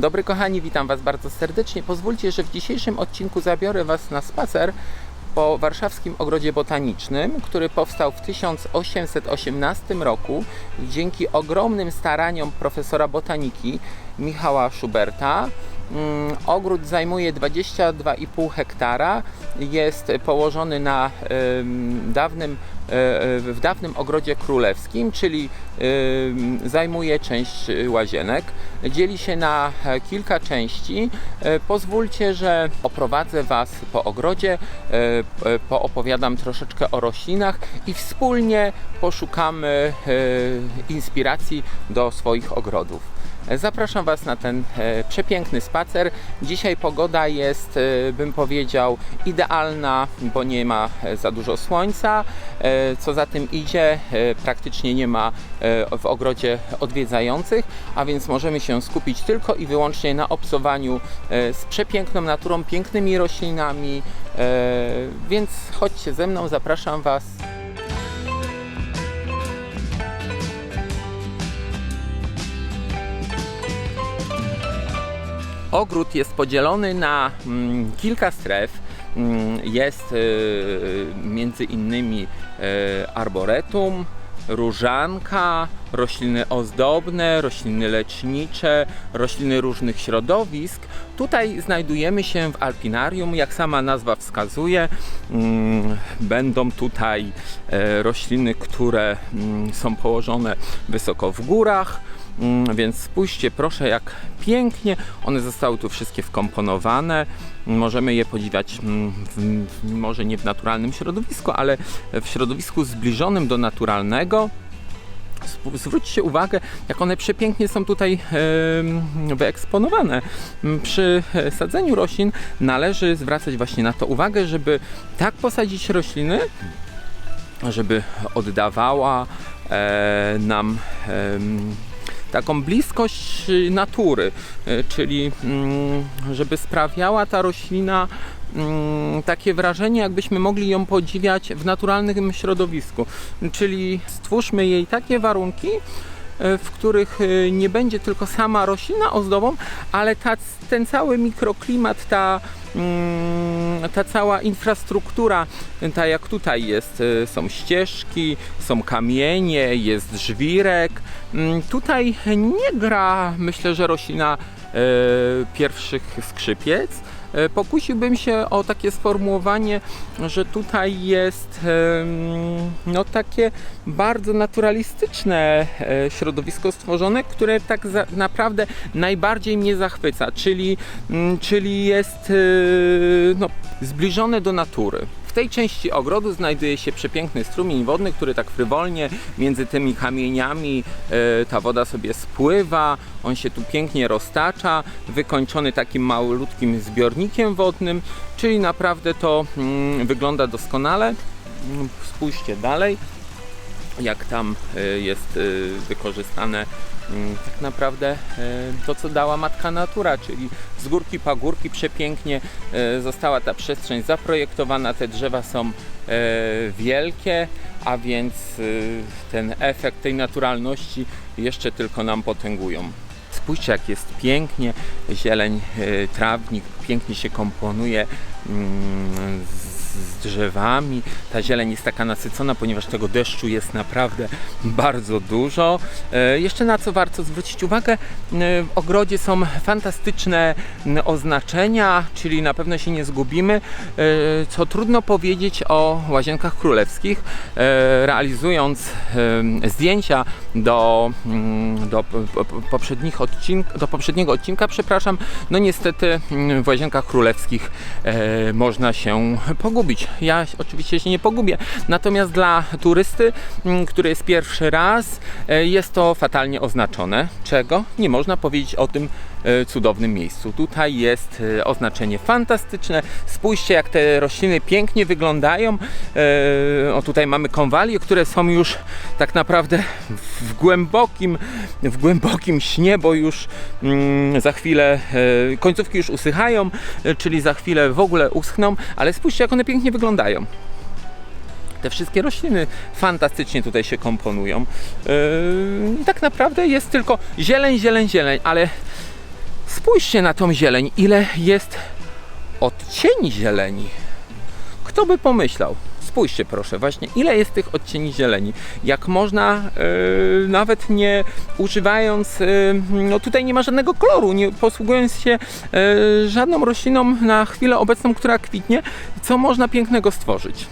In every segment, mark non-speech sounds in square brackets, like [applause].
Dzień dobry kochani, witam Was bardzo serdecznie. Pozwólcie, że w dzisiejszym odcinku zabiorę Was na spacer po warszawskim ogrodzie botanicznym, który powstał w 1818 roku dzięki ogromnym staraniom profesora botaniki Michała Schuberta. Mm, Ogród zajmuje 22,5 hektara. Jest położony na dawnym, e, w dawnym ogrodzie królewskim, czyli zajmuje część e, łazienek. Dzieli się na e, kilka części. E, Pozwólcie, że oprowadzę Was po ogrodzie, e, e, poopowiadam troszeczkę o roślinach i wspólnie poszukamy e, inspiracji do swoich ogrodów. Zapraszam Was na ten e, przepiękny spacer. Dzisiaj pogoda jest, e, bym powiedział, idealna, bo nie ma e, za dużo słońca. Co za tym idzie, praktycznie nie ma w ogrodzie odwiedzających, a więc możemy się skupić tylko i wyłącznie na obcowaniu e, z przepiękną naturą, pięknymi roślinami. Więc chodźcie ze mną, zapraszam Was. Ogród jest podzielony na mm, kilka stref. Mm, Jest y, między innymi y, arboretum, różanka, rośliny ozdobne, rośliny lecznicze, rośliny różnych środowisk. Tutaj znajdujemy się w alpinarium, jak sama nazwa wskazuje. Mm, Będą tutaj e, rośliny, które mm, są położone wysoko w górach. Mm, Więc spójrzcie proszę jak pięknie one zostały tu wszystkie wkomponowane. Możemy je podziwiać mm, w, może nie w naturalnym środowisku, ale w środowisku zbliżonym do naturalnego. Zwróćcie uwagę, jak one przepięknie są tutaj wyeksponowane. M, Przy e, sadzeniu roślin należy zwracać właśnie na to uwagę, żeby tak posadzić rośliny, żeby oddawała e, nam taką bliskość y, natury, y, czyli mm, żeby sprawiała ta roślina mm, takie wrażenie, jakbyśmy mogli ją podziwiać w naturalnym środowisku. Czyli stwórzmy jej takie warunki, w których e, nie będzie tylko sama roślina ozdobą, ale ta, ten cały mikroklimat, ta, mm, ta cała infrastruktura, ta jak tutaj jest, e, są ścieżki, są kamienie, jest żwirek. Mm, Tutaj nie gra, myślę, że roślina e, pierwszych skrzypiec. E, Pokusiłbym się o takie sformułowanie, że tutaj jest no takie bardzo naturalistyczne e, środowisko stworzone, które tak naprawdę najbardziej mnie zachwyca, czyli, mm, czyli jest e, no, zbliżone do natury. W tej części ogrodu znajduje się przepiękny strumień wodny, który tak frywolnie między tymi kamieniami e, ta woda sobie spływa, on się tu pięknie roztacza, wykończony takim malutkim zbiornikiem wodnym, czyli naprawdę to mm, wygląda doskonale. Mm, Spójrzcie dalej, jak tam e, jest e, wykorzystane tak naprawdę e, to, co dała matka natura, czyli z górki pagórki przepięknie e, została ta przestrzeń zaprojektowana, te drzewa są e, wielkie, a więc ten efekt tej naturalności jeszcze tylko nam potęgują. Spójrzcie, jak jest pięknie, zieleń, trawnik pięknie się komponuje mm, z z drzewami. Ta zieleń jest taka nasycona, ponieważ tego deszczu jest naprawdę bardzo dużo. E, Jeszcze na co warto zwrócić uwagę, e, w ogrodzie są fantastyczne oznaczenia, czyli na pewno się nie zgubimy, e, co trudno powiedzieć o łazienkach królewskich. Realizując zdjęcia do, do po- po- poprzednich odcink, do poprzedniego odcinka, przepraszam, no niestety w łazienkach królewskich można się pogubić. Ja oczywiście się nie pogubię, natomiast dla turysty, mm, który jest pierwszy raz, e, jest to fatalnie oznaczone. Czego? Nie można powiedzieć o tym e, cudownym miejscu. Tutaj jest e, oznaczenie fantastyczne. Spójrzcie, jak te rośliny pięknie wyglądają. O, tutaj mamy konwalie, które są już tak naprawdę w głębokim, w głębokim śnie, bo już mm, za chwilę końcówki już usychają, czyli za chwilę w ogóle uschną, ale spójrzcie, jak one pięknie wyglądają. Te wszystkie rośliny fantastycznie tutaj się komponują. Yy, tak naprawdę jest tylko zieleń, zieleń, zieleń, ale Spójrzcie na tą zieleń, ile jest odcieni zieleni. Kto by pomyślał? Spójrzcie proszę, właśnie ile jest tych odcieni zieleni. Jak można, e, nawet nie używając, e, no tutaj nie ma żadnego koloru, nie posługując się e, żadną rośliną na chwilę obecną, która kwitnie, co można pięknego stworzyć.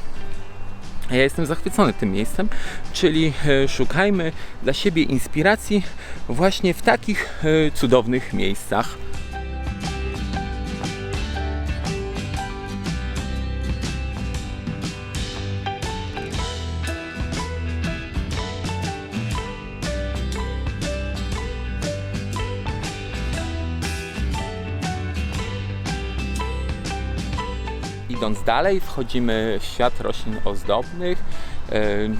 Ja jestem zachwycony tym miejscem, czyli szukajmy dla siebie inspiracji właśnie w takich cudownych miejscach. Idąc dalej, wchodzimy w świat roślin ozdobnych,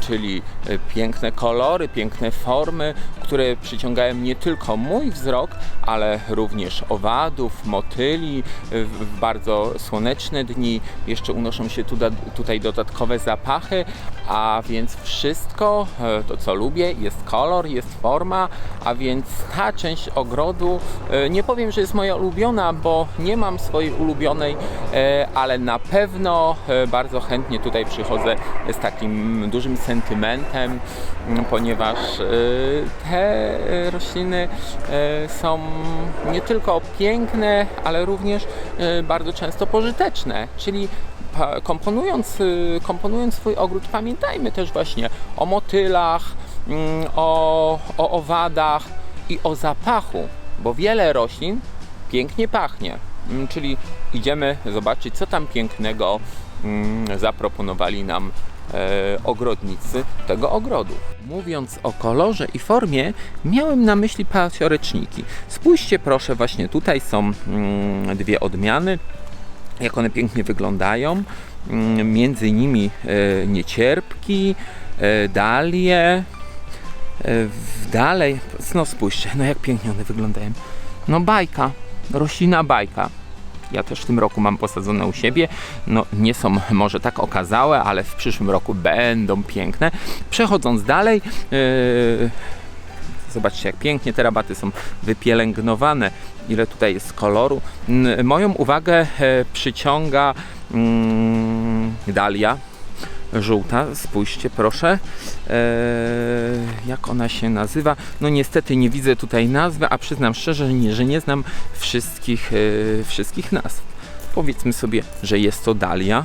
czyli e, piękne kolory, piękne formy, które przyciągają nie tylko mój wzrok, ale również owadów, motyli. E, W bardzo słoneczne dni jeszcze unoszą się tutaj dodatkowe zapachy, a więc wszystko e, to, co lubię, jest kolor, jest forma, a więc ta część ogrodu, e, nie powiem, że jest moja ulubiona, bo nie mam swojej ulubionej, e, ale na pewno e, bardzo chętnie tutaj przychodzę z takim dużym sentymentem, ponieważ e, te rośliny e, są nie tylko piękne, ale również e, bardzo często pożyteczne, czyli komponując, y, komponując swój ogród, pamiętajmy też właśnie o motylach, mm, o, o owadach i o zapachu, bo wiele roślin pięknie pachnie. Mm, Czyli idziemy zobaczyć, co tam pięknego zaproponowali nam e, ogrodnicy tego ogrodu. Mówiąc o kolorze i formie, miałem na myśli pasioreczniki. Spójrzcie proszę, właśnie tutaj są mm, dwie odmiany jak one pięknie wyglądają. Mm, Między nimi e, niecierpki, e, dalie. Dalej, no spójrzcie, no jak pięknie one wyglądają. No bajka, roślina bajka. Ja też w tym roku mam posadzone u siebie. No nie są może tak okazałe, ale w przyszłym roku będą piękne. Przechodząc dalej, e, Zobaczcie, jak pięknie te rabaty są wypielęgnowane, ile tutaj jest koloru. Moją uwagę e, przyciąga mm, dalia żółta. Spójrzcie, proszę, e, jak ona się nazywa. No niestety nie widzę tutaj nazwy, a przyznam szczerze, nie, że nie znam wszystkich, e, wszystkich nazw. Powiedzmy sobie, że jest to dalia.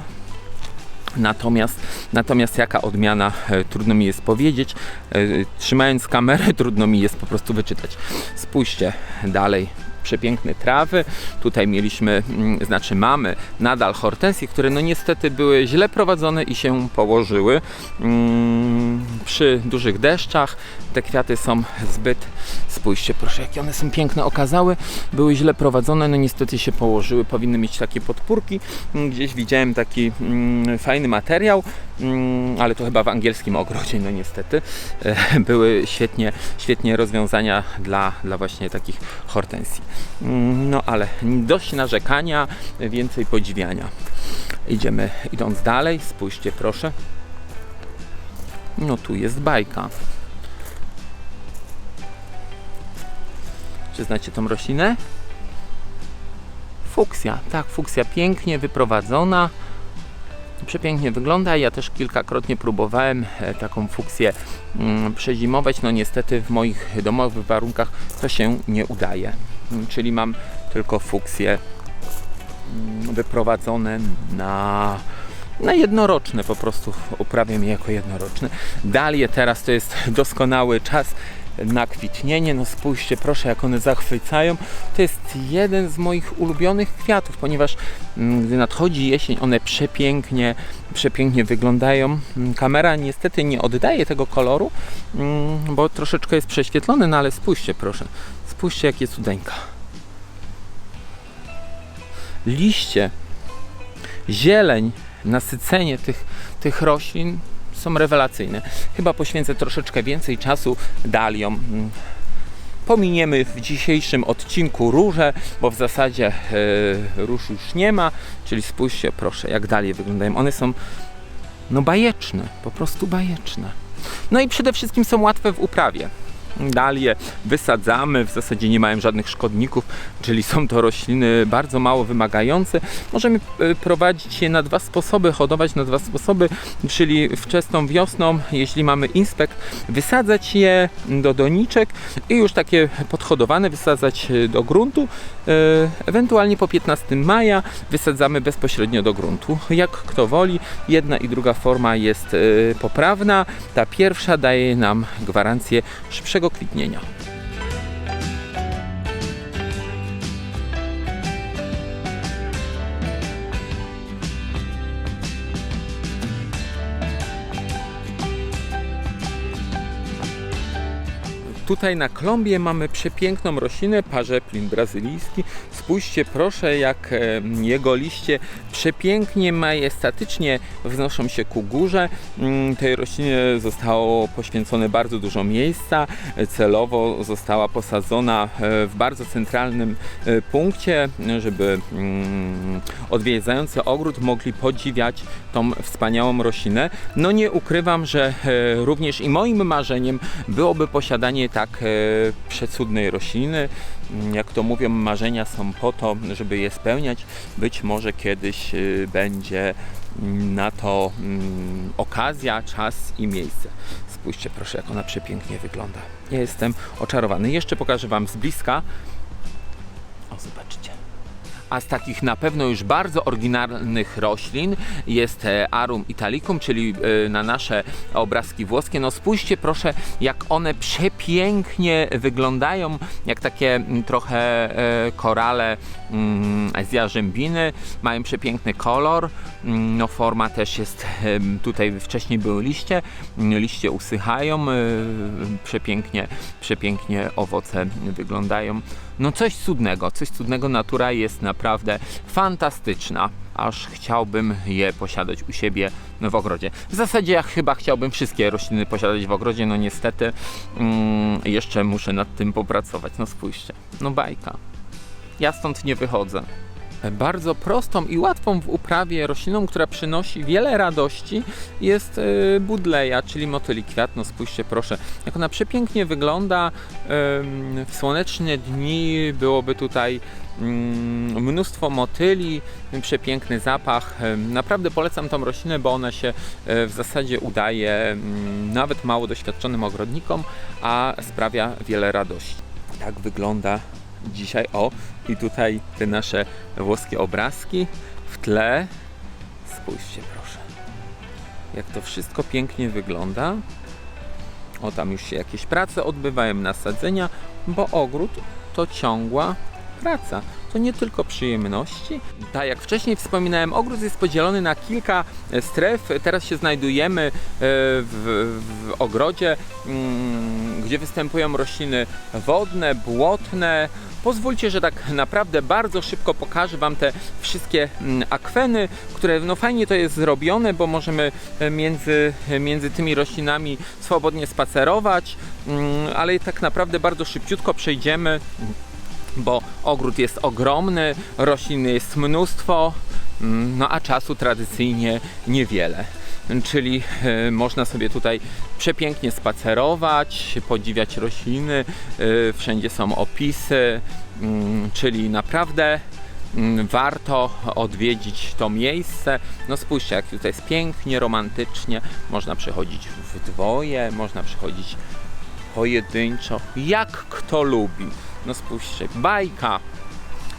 Natomiast, natomiast jaka odmiana, e, trudno mi jest powiedzieć. E, trzymając kamerę, [laughs] trudno mi jest po prostu wyczytać. Spójrzcie dalej. Przepiękne trawy. Tutaj mieliśmy, mm, znaczy mamy nadal hortensje, które no niestety były źle prowadzone i się położyły. Mm, Przy dużych deszczach te kwiaty są zbyt, spójrzcie proszę, jakie one są piękne okazały. Były źle prowadzone, no niestety się położyły. Powinny mieć takie podpórki. Mm, Gdzieś widziałem taki mm, fajny materiał, mm, ale to chyba w angielskim ogrodzie, no niestety. E, Były świetnie, świetnie rozwiązania dla, dla właśnie takich hortensji. Mm, No ale dość narzekania, więcej podziwiania. Idziemy, idąc dalej, spójrzcie proszę. No tu jest bajka. Czy znacie tą roślinę? Fuksja, tak, fuksja pięknie wyprowadzona. Przepięknie wygląda. Ja też kilkakrotnie próbowałem e, taką fuksję mm, przezimować. No niestety w moich domowych warunkach to się nie udaje. Mm, Czyli mam tylko fuksje mm, wyprowadzone na, na jednoroczne, po prostu uprawiam je jako jednoroczne. Dalie teraz to jest doskonały czas na kwitnienie. No spójrzcie, proszę, jak one zachwycają. To jest jeden z moich ulubionych kwiatów, ponieważ mm, gdy nadchodzi jesień, one przepięknie, przepięknie wyglądają. Mm, Kamera niestety nie oddaje tego koloru, mm, bo troszeczkę jest prześwietlony, no ale spójrzcie, proszę. Spójrzcie, jakie cudeńka. Liście, zieleń, nasycenie tych, tych roślin są rewelacyjne. Chyba poświęcę troszeczkę więcej czasu daliom. Mm. Pominiemy w dzisiejszym odcinku róże, bo w zasadzie e, róż już nie ma, czyli spójrzcie proszę, jak dalej wyglądają. One są no bajeczne, po prostu bajeczne. No i przede wszystkim są łatwe w uprawie. Dalie wysadzamy, w zasadzie nie mają żadnych szkodników, czyli są to rośliny bardzo mało wymagające. Możemy e, prowadzić je na dwa sposoby, hodować na dwa sposoby, czyli wczesną wiosną, jeśli mamy inspekt, wysadzać je do doniczek i już takie podhodowane wysadzać e, do gruntu. E, Ewentualnie po 15 maja wysadzamy bezpośrednio do gruntu. Jak kto woli, jedna i druga forma jest poprawna. Ta pierwsza daje nam gwarancję szybszego kwitnienia. Tutaj na klombie mamy przepiękną roślinę, parzeplin brazylijski. Spójrzcie proszę, jak e, jego liście przepięknie, majestatycznie wznoszą się ku górze. Mm, Tej roślinie zostało poświęcone bardzo dużo miejsca. Celowo została posadzona e, w bardzo centralnym e, punkcie, żeby mm, odwiedzający ogród mogli podziwiać tą wspaniałą roślinę. No nie ukrywam, że również i moim marzeniem byłoby posiadanie tak e, przecudnej rośliny. Mm, Jak to mówią, marzenia są po to, żeby je spełniać. Być może kiedyś e, będzie mm, na to mm, okazja, czas i miejsce. Spójrzcie proszę, jak ona przepięknie wygląda. Ja jestem oczarowany. Jeszcze pokażę Wam z bliska. A z takich na pewno już bardzo oryginalnych roślin jest e, Arum italicum, czyli e, na nasze obrazki włoskie. No spójrzcie proszę, jak one przepięknie wyglądają, jak takie mm, trochę e, korale mm, z jarzębiny. Mają przepiękny kolor. Mm, No forma też jest, tutaj wcześniej były liście, liście usychają, przepięknie, przepięknie owoce wyglądają. No coś cudnego, coś cudnego. Natura jest naprawdę fantastyczna. Aż chciałbym je posiadać u siebie w ogrodzie. W zasadzie ja chyba chciałbym wszystkie rośliny posiadać w ogrodzie, no niestety mm, jeszcze muszę nad tym popracować. No spójrzcie, no bajka. Ja stąd nie wychodzę. Bardzo prostą i łatwą w uprawie rośliną, która przynosi wiele radości, jest y, budleja, czyli motyli kwiat. No spójrzcie proszę, jak ona przepięknie wygląda. W słoneczne dni byłoby tutaj mm, mnóstwo motyli, przepiękny zapach. Naprawdę polecam tą roślinę, bo ona się e, w zasadzie udaje mm, nawet mało doświadczonym ogrodnikom, a sprawia wiele radości. Tak wygląda dzisiaj. O, i tutaj te nasze włoskie obrazki w tle. Spójrzcie proszę, jak to wszystko pięknie wygląda. O, tam już się jakieś prace odbywają, nasadzenia, bo ogród to ciągła praca. To nie tylko przyjemności. Tak jak wcześniej wspominałem, ogród jest podzielony na kilka e, stref. Teraz się znajdujemy e, w, w ogrodzie, mm, gdzie występują rośliny wodne, błotne. Pozwólcie, że tak naprawdę bardzo szybko pokażę Wam te wszystkie mm, akweny, które no fajnie to jest zrobione, bo możemy e, między, między tymi roślinami swobodnie spacerować, mm, ale tak naprawdę bardzo szybciutko przejdziemy bo ogród jest ogromny, roślin jest mnóstwo, mm, no a czasu tradycyjnie niewiele. Czyli e, można sobie tutaj przepięknie spacerować, podziwiać rośliny, e, wszędzie są opisy, mm, czyli naprawdę mm, warto odwiedzić to miejsce. No spójrzcie, jak tutaj jest pięknie, romantycznie, można przechodzić w dwoje, można przechodzić pojedynczo, jak kto lubi. No spójrzcie, bajka.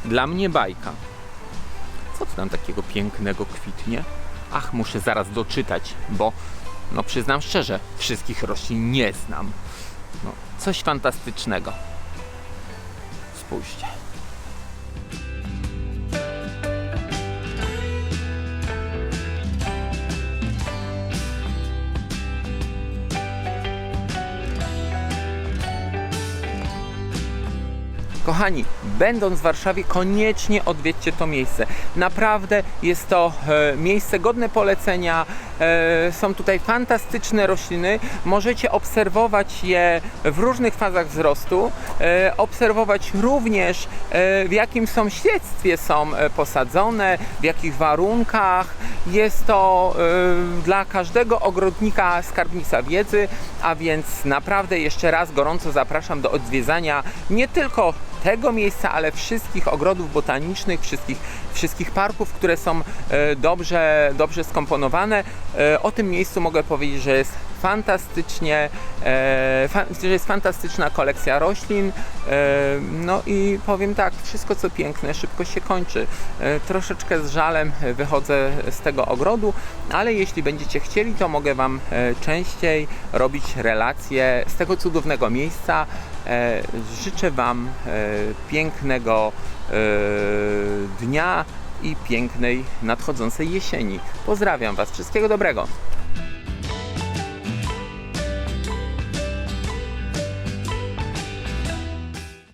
Dla mnie bajka. Co tam takiego pięknego kwitnie? Ach, muszę zaraz doczytać, bo no przyznam szczerze, wszystkich roślin nie znam. No, coś fantastycznego. Spójrzcie. Kochani, będąc w Warszawie, koniecznie odwiedźcie to miejsce. Naprawdę jest to e, miejsce godne polecenia. E, są tutaj fantastyczne rośliny. Możecie obserwować je w różnych fazach wzrostu. E, obserwować również w jakim są e, posadzone, w jakich warunkach. Jest to dla każdego ogrodnika skarbnica wiedzy, a więc naprawdę jeszcze raz gorąco zapraszam do odwiedzania nie tylko tego miejsca, ale wszystkich ogrodów botanicznych, wszystkich, wszystkich parków, które są e, dobrze, dobrze skomponowane. E, O tym miejscu mogę powiedzieć, że jest fantastycznie, e, że jest fantastyczna kolekcja roślin. No i powiem tak, wszystko co piękne szybko się kończy. Troszeczkę z żalem wychodzę z tego ogrodu, ale jeśli będziecie chcieli, to mogę Wam częściej robić relacje z tego cudownego miejsca. E, Życzę Wam e, pięknego e, dnia i pięknej nadchodzącej jesieni. Pozdrawiam Was, wszystkiego dobrego.